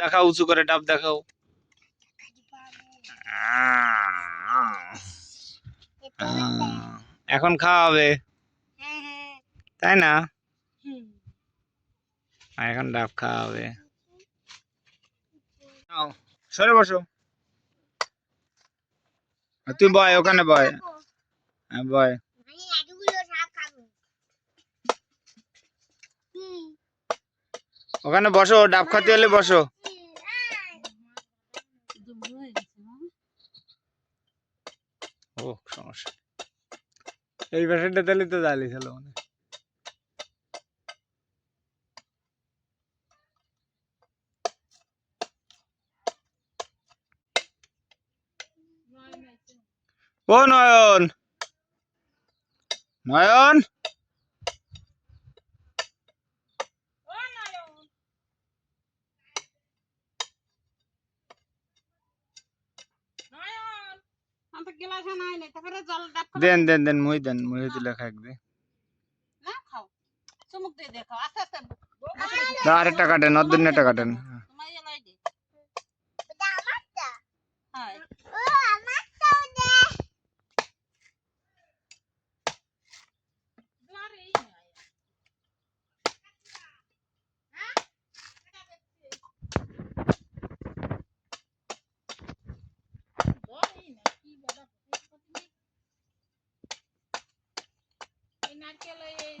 দেখাও উঁচু করে ডাব দেখাও। এখন খাওয়া হবে। তাই না? এখন ডাব খাওয়া হবে। সরে বসো। তুই বয়, ওখানে বয়। হ্যাঁ বয়। ওখানে বসো, ডাব খাতে হলে বসো জমে হয়ে গেছে না ও সমস্যা। এই পাশেরটা তাহলে তো জালি ছিল মানে ও নয়ন! নয়ন! দেন দেন দেন মুই দেন মুই দিলে খাক দে। না খাও। চুমুক দিয়ে দেখো আস্তে আস্তে। আরেকটা কাটেন অর্ধেকটা কাটেন তোমার ইয়ে লাই দে এটা আমারটা হ্যাঁ ও আমারটাও দে নারকেল এই